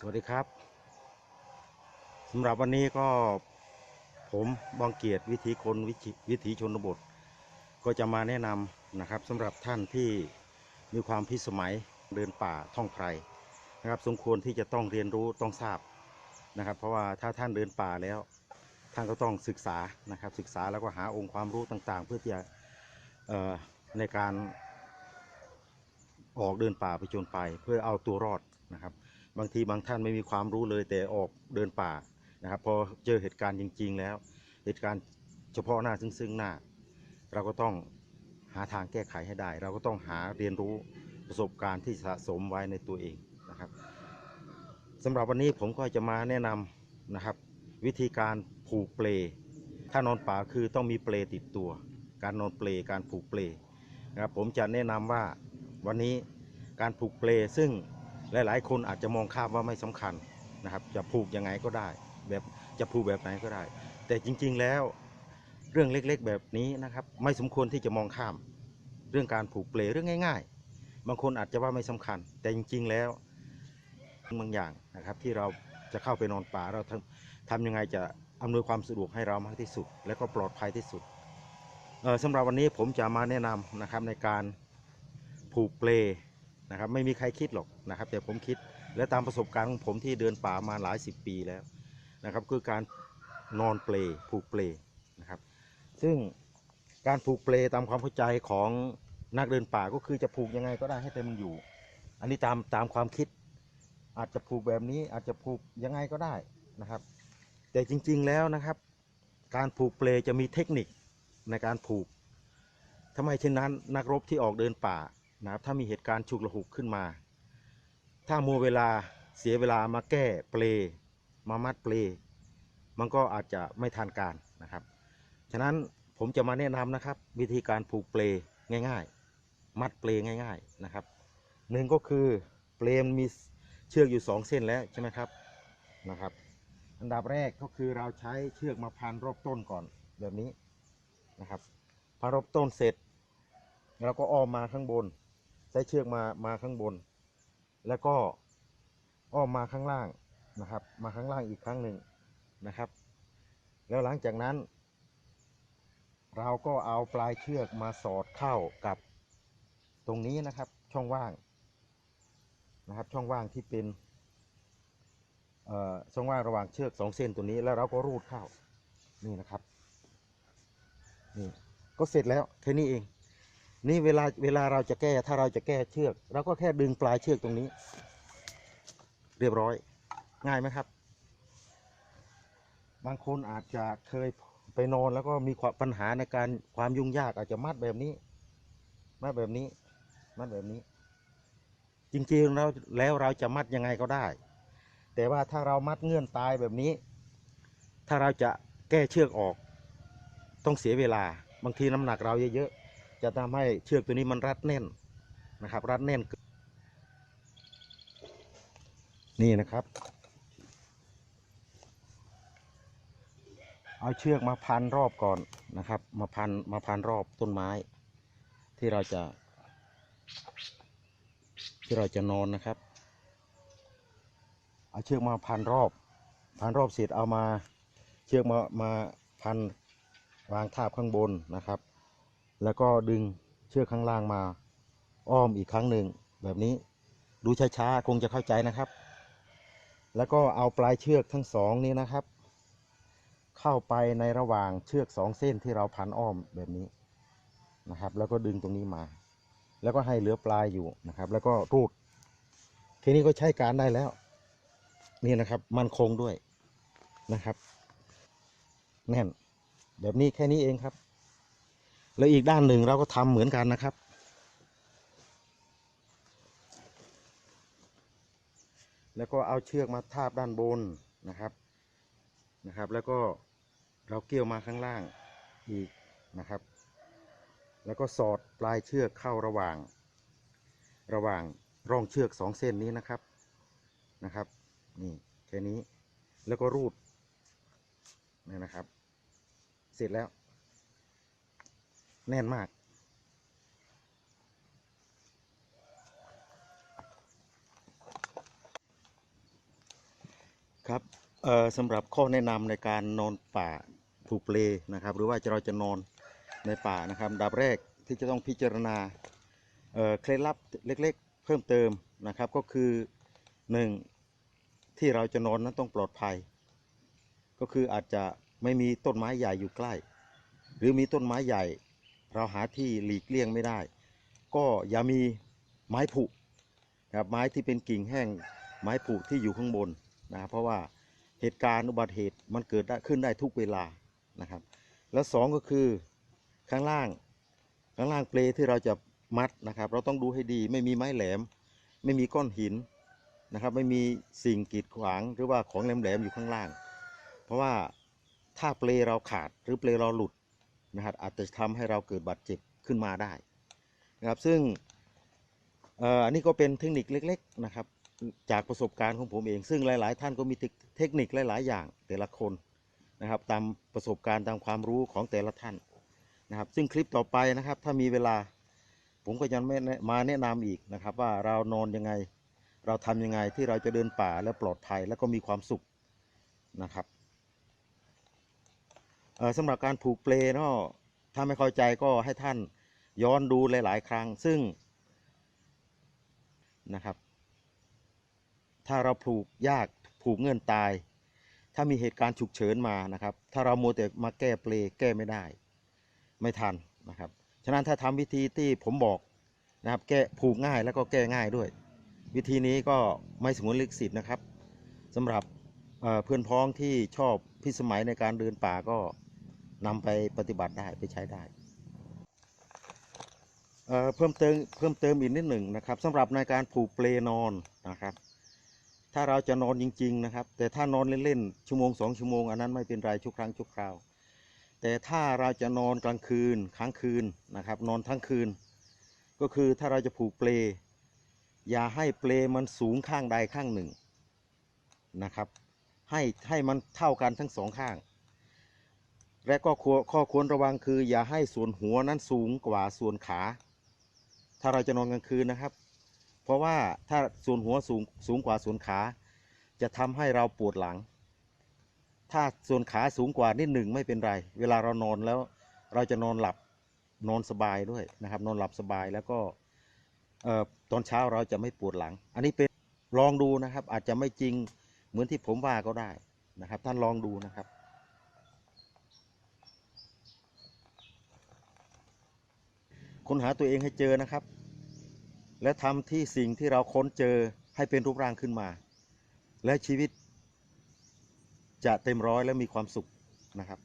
สวัสดีครับสำหรับวันนี้ก็ผมบองเกียรติวิถีคนวิถีวิถีชนบท ก็จะมาแนะนำนะครับสำหรับท่านที่มีความพิสมัยเดินป่าท่องไพรนะครับสมควรที่จะต้องเรียนรู้ต้องทราบนะครับ เพราะว่าถ้าท่านเดินป่าแล้ว ท่านก็ต้องศึกษานะครับ ศึกษาแล้วก็หาองค์ความรู้ต่างๆ เพื่อที่จะในการออกเดินป่าไปจนไป เพื่อเอาตัวรอดนะครับ บางทีบางท่านไม่มีความรู้เลยแต่ออกเดินป่านะครับ พอเจอเหตุการณ์จริง ๆ แล้ว เหตุการณ์เฉพาะหน้าซึ่งหน้า เราก็ต้องหาทางแก้ไขให้ได้ เราก็ต้องหาเรียนรู้ประสบการณ์ที่สะสมไว้ในตัวเองนะครับสำหรับวันนี้ผมก็จะมาแนะนำนะครับ วิธีการผูกเปล ถ้านอนป่าคือต้องมีเปลติดตัว การนอนเปลการผูกเปลนะครับผมจะแนะนำว่าวันนี้การผูกเปลซึ่ง หลายๆ คนอาจจะมองข้ามว่าไม่สำคัญนะครับ จะผูกยังไงก็ได้แบบจะผูกแบบไหนก็ได้ แต่จริงๆแล้วเรื่องเล็กๆ แบบนี้นะครับ ไม่สมควรที่จะมองข้าม เรื่องการผูกเปลเรื่องง่าย ๆ บางคนอาจจะว่าไม่สำคัญ แต่จริงๆแล้วบางอย่างนะครับ ที่เราจะเข้าไปนอนป่าเราทำทำยังไงจะอำนวยความสะดวกให้เรามากที่สุด และก็ปลอดภัยที่สุดสำหรับวันนี้ผมจะมาแนะนำนะครับในการผูกเปล นะครับไม่มีใครคิดหรอกนะครับ แต่ผมคิดและตามประสบการณ์ของผมที่เดินป่ามาหลายสิบปีแล้วนะครับ คือการนอนเปลผูกเปลนะครับ ซึ่งการผูกเปลตามความเข้าใจของนักเดินป่าก็คือจะผูกยังไงก็ได้ให้แต่มันอยู่ อันนี้ตามตามความคิด อาจจะผูกแบบนี้อาจจะผูกยังไงก็ได้นะครับ แต่จริง ๆแล้วนะครับ การผูกเปลจะมีเทคนิคในการผูกทำไมเช่นนั้นนักรบที่ออกเดินป่า นะครับถ้ามีเหตุการณ์ฉุกละหุกขึ้นมา ถ้ามัวเวลาเสียเวลามาแก้เปลมามัดเปลมันก็อาจจะไม่ทันการนะครับ ฉะนั้นผมจะมาแนะนำนะครับ วิธีการผูกเปลง่าย ๆ มัดเปลง่าย ๆนะครับหนึ่งก็คือเปลมมีเชือกอยู่สองเส้นแล้วใช่ไหมครับนะครับ อันดับแรกก็คือเราใช้เชือกมาพันรอบต้นก่อนแบบนี้นะครับพันรอบต้นเสร็จแล้วก็อ้อมมาข้างบน ใช้เชือกมามาข้างบน แล้วก็อ้อมมาข้างล่างนะครับ มาข้างล่างอีกครั้งหนึ่งนะครับ แล้วหลังจากนั้น เราก็เอาปลายเชือกมาสอดเข้ากับตรงนี้นะครับช่องว่างนะครับ ช่องว่างที่เป็นเอ่อช่องว่างระหว่างเชือกสองเส้นตัวนี้แล้วเราก็รูดเข้านี่นะครับนี่ก็เสร็จแล้วแค่นี้เอง นี่เวลาเวลาเราจะแก้ถ้าเราจะแก้เชือกเราก็แค่ดึงปลายเชือกตรงนี้ เรียบร้อย ง่ายไหมครับ บางคนอาจจะเคยไปนอนแล้วก็มีปัญหาในการความยุ่งยากอาจจะมัดแบบนี้ มัดแบบนี้ มัดแบบนี้ จริงๆแล้วแล้วเราจะมัดยังไงก็ได้ แต่ว่าถ้าเรามัดเงื่อนตายแบบนี้ ถ้าเราจะแก้เชือกออก ต้องเสียเวลา บางทีน้ำหนักเราเยอะๆ จะทำให้เชือกตัวนี้มันรัดแน่นนะครับ รัดแน่น นี่นะครับ เอาเชือกมาพันรอบก่อนนะครับ มาพันมาพันรอบต้นไม้ ที่เราจะ ที่เราจะนอนนะครับ เอาเชือกมาพันรอบ พันรอบเสร็จเอามาเชือกมามาพันวางทาบข้างบนนะครับ แล้วก็ดึงเชือกข้างล่างมาอ้อมอีกครั้งหนึ่งแบบนี้ดูช้าๆคงจะเข้าใจนะครับ แล้วก็เอาปลายเชือกทั้งสองนี้นะครับ เข้าไปในระหว่างเชือกสองเส้นที่เราพันอ้อมแบบนี้นะครับ แล้วก็ดึงตรงนี้มา แล้วก็ให้เหลือปลายอยู่นะครับ แล้วก็รูดทีนี้ก็ใช้การได้แล้ว นี่นะครับ มันคงด้วยนะครับ แน่น แบบนี้แค่นี้เองครับ แล้วอีกด้านหนึ่งเราก็ทำเหมือนกันนะครับ แล้วก็เอาเชือกมาทาบด้านบนนะครับนะครับ แล้วก็เราเกี่ยวมาข้างล่างอีกนะครับ แล้วก็สอดปลายเชือกเข้าระหว่าง ระหว่างร่องเชือกสองเส้นนี้นะครับนะครับ นี่แค่นี้แล้วก็รูดนี่นะครับ เสร็จแล้ว แน่นมาก ครับสำหรับข้อแนะนำในการนอนป่าผูกเปลนะครับ หรือว่าจะเราจะนอนในป่านะครับดับแรกที่จะต้องพิจารณาเเคล็ดลับเล็กๆ เพิ่มเติมนะครับก็คือหนึ่งที่เราจะนอนนั้นต้องปลอดภัย ก็คืออาจจะไม่มีต้นไม้ใหญ่อยู่ใกล้ หรือมีต้นไม้ใหญ่ เราหาที่หลีกเลี่ยงไม่ได้ ก็อย่ามีไม้ผุนะครับไม้ที่เป็นกิ่งแห้งไม้ผุที่อยู่ข้างบนนะครับเพราะว่าเหตุการณ์อุบัติเหตุมันเกิดได้ขึ้นได้ทุกเวลานะครับ แล้วสองก็คือข้างล่างข้างล่างเปลที่เราจะมัดนะครับ เราต้องดูให้ดีไม่มีไม้แหลม ไม่มีก้อนหินนะครับ ไม่มีสิ่งกีดขวางหรือว่าของแหลมๆอยู่ข้างล่าง เพราะว่าถ้าเปลเราขาดหรือเปลเราหลุด นะครับอาจจะทำให้เราเกิดบาดเจ็บขึ้นมาได้นะครับซึ่งอันนี้ก็เป็นเทคนิคเล็กๆนะครับจากประสบการณ์ของผมเอง ซึ่งหลาย ๆ ท่านก็มีเทคนิคหลาย ๆ อย่างแต่ละคนนะครับตามประสบการณ์ตามความรู้ของแต่ละท่านนะครับซึ่งคลิปต่อไปนะครับถ้ามีเวลาผมก็จะไม่แนะมาแนะนำอีกนะครับว่าเรานอนยังไง เราทำยังไงที่เราจะเดินป่าและปลอดภัย แล้วก็มีความสุขนะครับ สำหรับการผูกเปลเนาถ้าไม่เข้าใจก็ให้ท่านย้อนดูหลาย ๆ ครั้งซึ่งนะครับ ถ้าเราผูกยากผูกเงื่อนตาย ถ้ามีเหตุการณ์ฉุกเฉินมานะครับ ถ้าเราโมแต่มาแก้เปลแก้ไม่ได้ ไม่ทันนะครับฉะนั้นถ้าทำวิธีที่ผมบอกนะครับ แก้ผูกง่ายแล้วก็แก้ง่ายด้วย วิธีนี้ก็ไม่สงวนลิขสิทธิ์นะครับสำหรับเพื่อนพ้องที่ชอบพิสมัยในการเดินป่าก็ นำไปปฏิบัติได้ไปใช้ได้ เพิ่มเติมเพิ่มเติมอีกนิดหนึ่งนะครับสำหรับในการผูกเปลนอนนะครับ ถ้าเราจะนอนจริง ๆ นะครับ แต่ถ้านอนเล่นๆชั่วโมงสองชั่วโมงอันนั้นไม่เป็นไรชั่วครั้งชั่วคราว แต่ถ้าเราจะนอนกลางคืนค้างคืนนะครับ นอนทั้งคืน ก็คือถ้าเราจะผูกเปล อย่าให้เปลมันสูงข้างใดข้างหนึ่งนะครับ ให้ให้มันเท่ากันทั้งสองข้าง และก็ข้อควรระวังคือ อย่าให้ส่วนหัวนั้นสูงกว่าส่วนขา ถ้าเราจะนอนกลางคืนนะครับ เพราะว่าถ้าส่วนหัวสูงสูงกว่าส่วนขา จะทำให้เราปวดหลัง ถ้าส่วนขาสูงกว่านิดหนึ่งไม่เป็นไร เวลาเรานอนแล้ว เราจะนอนหลับนอนสบายด้วยนะครับ นอนหลับสบายแล้วก็ตอนเช้าเราจะไม่ปวดหลัง อันนี้เป็นลองดูนะครับ อาจจะไม่จริงเหมือนที่ผมว่าก็ได้นะครับ ท่านลองดูนะครับ ค้นหาตัวเองให้เจอนะครับ และทำที่สิ่งที่เราค้นเจอให้เป็นรูปร่างขึ้นมา และชีวิต จะเต็มร้อยและมีความสุขนะครับ